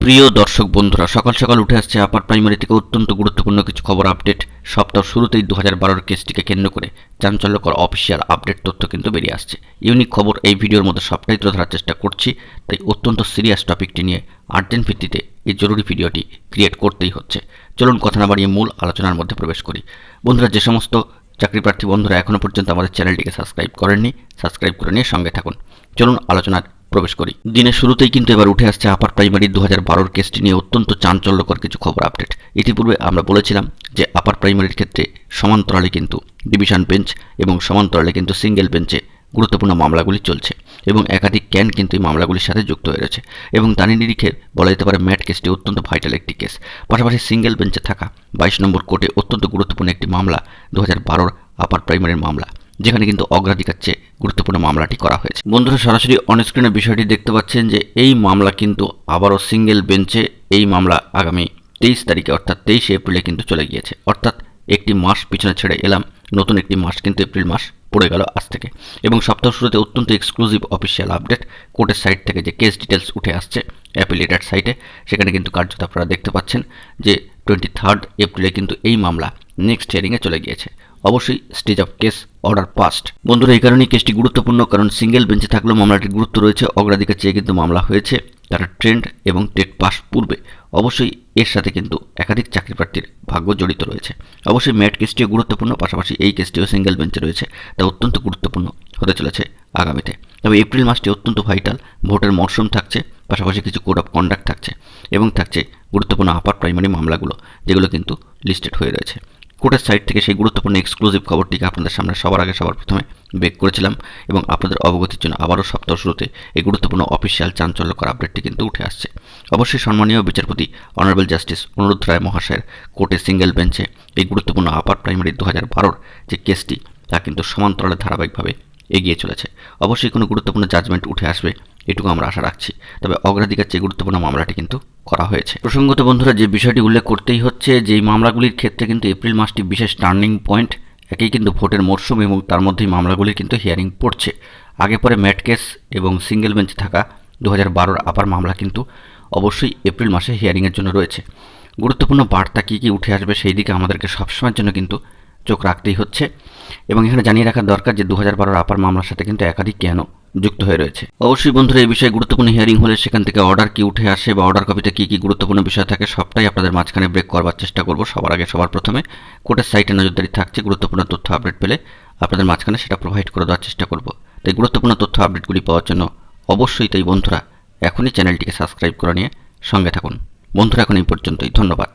প্রিয় দর্শক বন্ধুরা, সকাল সকাল উঠে আসছে আপার প্রাইমারি থেকে অত্যন্ত গুরুত্বপূর্ণ কিছু খবর আপডেট সপ্তাহ শুরুতেই দু হাজার বারোর কেসটিকে কেন্দ্র করে চাঞ্চল্যকর অফিসিয়াল আপডেট তথ্য কিন্তু বেরিয়ে আসছে। ইউনিক খবর এই ভিডিওর মধ্যে সবটাই তুলে ধরার চেষ্টা করছি, তাই অত্যন্ত সিরিয়াস টপিকটি নিয়ে আর্জেন্ট ভিত্তিতে এই জরুরি ভিডিওটি ক্রিয়েট করতেই হচ্ছে। চলুন কথা না বাড়িয়ে মূল আলোচনার মধ্যে প্রবেশ করি। বন্ধুরা, যে সমস্ত চাকরি প্রার্থী বন্ধুরা এখনও পর্যন্ত আমাদের চ্যানেলটিকে সাবস্ক্রাইব করেননি সাবস্ক্রাইব করে নিয়ে সঙ্গে থাকুন। চলুন আলোচনার প্রবেশ করি। দিনের শুরুতেই কিন্তু এবার উঠে আসছে আপার প্রাইমারি দু হাজার বারোর কেসটি নিয়ে অত্যন্ত চাঞ্চল্যকর কিছু খবর আপডেট। ইতিপূর্বে আমরা বলেছিলাম যে আপার প্রাইমারির ক্ষেত্রে সমান্তরালে কিন্তু ডিভিশন বেঞ্চ এবং সমান্তরালে কিন্তু সিঙ্গেল বেঞ্চে গুরুত্বপূর্ণ মামলাগুলি চলছে এবং একাধিক ক্যান কিন্তু এই মামলাগুলির সাথে যুক্ত হয়ে রয়েছে এবং তারই নিরিখে বলা যেতে পারে ম্যাট কেসটি অত্যন্ত ভাইটাল একটি কেস। পাশাপাশি সিঙ্গেল বেঞ্চে থাকা বাইশ নম্বর কোর্টে অত্যন্ত গুরুত্বপূর্ণ একটি মামলা দু হাজার বারোর আপার প্রাইমারির মামলা। যেখানে কিন্তু অগ্রাধিকার চেয়ে গুরুত্বপূর্ণ মামলাটি করা হয়েছে। বন্ধুরা, সরাসরি অনস্ক্রিনের বিষয়টি দেখতে পাচ্ছেন যে এই মামলা কিন্তু আবারও সিঙ্গেল বেঞ্চে এই মামলা আগামী তেইশ তারিখে, অর্থাৎ তেইশে এপ্রিলে কিন্তু চলে গিয়েছে। অর্থাৎ একটি মাস পিছনে ছেড়ে এলাম, নতুন একটি মাস কিন্তু এপ্রিল মাস পড়ে গেল আজ থেকে। এবং সপ্তাহ শুরুতে অত্যন্ত এক্সক্লুসিভ অফিসিয়াল আপডেট কোর্টের সাইট থেকে যে কেস ডিটেলস উঠে আসছে অ্যাপিলেটার সাইটে সেখানে কিন্তু কার্যত আপনারা দেখতে পাচ্ছেন যে টোয়েন্টি থার্ড এপ্রিলে কিন্তু এই মামলা নেক্সট হিয়ারিংয়ে চলে গিয়েছে। অবশ্যই stage of case order passed বন্ধুরা, এই কারণেই কেসটি গুরুত্বপূর্ণ, কারণ সিঙ্গেল বেঞ্চে থাকলেও মামলাটির গুরুত্ব রয়েছে। অগ্রাধিকার চেয়ে কিন্তু মামলা হয়েছে। তারা ট্রেন্ড এবং টেট পাস পূর্বে। অবশ্যই এর সাথে কিন্তু একাধিক চাকরি প্রার্থীর ভাগ্য জড়িত রয়েছে। অবশ্যই ম্যাট কেসটিও গুরুত্বপূর্ণ, পাশাপাশি এই কেসটিও সিঙ্গেল বেঞ্চে রয়েছে। তা অত্যন্ত গুরুত্বপূর্ণ হতে চলেছে আগামীতে। তবে এপ্রিল মাসটি অত্যন্ত ভাইটাল ভোটের মরশুম থাকছে, পাশাপাশি কিছু কোড অফ কন্ডাক্ট থাকছে এবং থাকছে গুরুত্বপূর্ণ আপার প্রাইমারি মামলাগুলো, যেগুলো কিন্তু লিস্টেড হয়ে রয়েছে। কোর্টের সাইট থেকে সেই গুরুত্বপূর্ণ এক্সক্লুসিভ খবরটিকে আপনাদের সামনে সবার আগে, সবার প্রথমে বেক করেছিলাম এবং আপনাদের অবগতির জন্য আবারও সপ্তাহ শুরুতে এই গুরুত্বপূর্ণ অফিসিয়াল চাঞ্চল্যকর আপডেটটি কিন্তু উঠে আসছে। অবশ্যই সম্মানীয় বিচারপতি অনারেবল জাস্টিস অনুরোধ রায় মহাশয়ের কোর্টে সিঙ্গেল বেঞ্চে এই গুরুত্বপূর্ণ আপার প্রাইমারি দু হাজার বারোর যে কেসটি তা কিন্তু সমান্তরালে ধারাবাহিকভাবে এগিয়ে চলেছে। অবশ্যই কোনো গুরুত্বপূর্ণ জাজমেন্ট উঠে আসবে, এটুকু আমরা আশা রাখছি। তবে অগ্রাধিকার চেয়ে গুরুত্বপূর্ণ মামলাটি কিন্তু করা হয়েছে। প্রসঙ্গত বন্ধুরা, যে বিষয়টি উল্লেখ করতেই হচ্ছে যে এই মামলাগুলির ক্ষেত্রে কিন্তু এপ্রিল মাসটি বিশেষ টার্নিং পয়েন্ট একেই কিন্তু ভোটের মরশুম এবং তার মধ্যেই মামলাগুলির কিন্তু হিয়ারিং পড়ছে। আগে পরে ম্যাট কেস এবং সিঙ্গেল বেঞ্চে থাকা দু হাজার আপার মামলা কিন্তু অবশ্যই এপ্রিল মাসে হিয়ারিংয়ের জন্য রয়েছে। গুরুত্বপূর্ণ বার্তা কী কী উঠে আসবে সেই দিকে আমাদেরকে সবসময়ের জন্য কিন্তু চোখ রাখতেই হচ্ছে এবং এখানে জানিয়ে রাখা দরকার যে দু হাজার বারোর আপার মামলার সাথে কিন্তু একাধিক কেন যুক্ত হয়ে রয়েছে। অবশ্যই বন্ধুরা, এই বিষয়ে গুরুত্বপূর্ণ হিয়ারিং হলে সেখান থেকে অর্ডার কি উঠে আসে বা অর্ডার কপিতে কী কী গুরুত্বপূর্ণ বিষয় থাকে সবটাই আপনাদের মাঝখানে ব্রেক করবার চেষ্টা করব। সবার আগে, সবার প্রথমে কোর্টের সাইটে নজরদারি থাকছে, গুরুত্বপূর্ণ তথ্য আপডেট পেলে আপনাদের মাঝখানে সেটা প্রোভাইড করে দেওয়ার চেষ্টা করব। তাই গুরুত্বপূর্ণ তথ্য আপডেটগুলি পাওয়ার জন্য অবশ্যই তাই বন্ধুরা এখনই চ্যানেলটিকে সাবস্ক্রাইব করে নিয়ে সঙ্গে থাকুন। বন্ধুরা, এখন এই পর্যন্তই, ধন্যবাদ।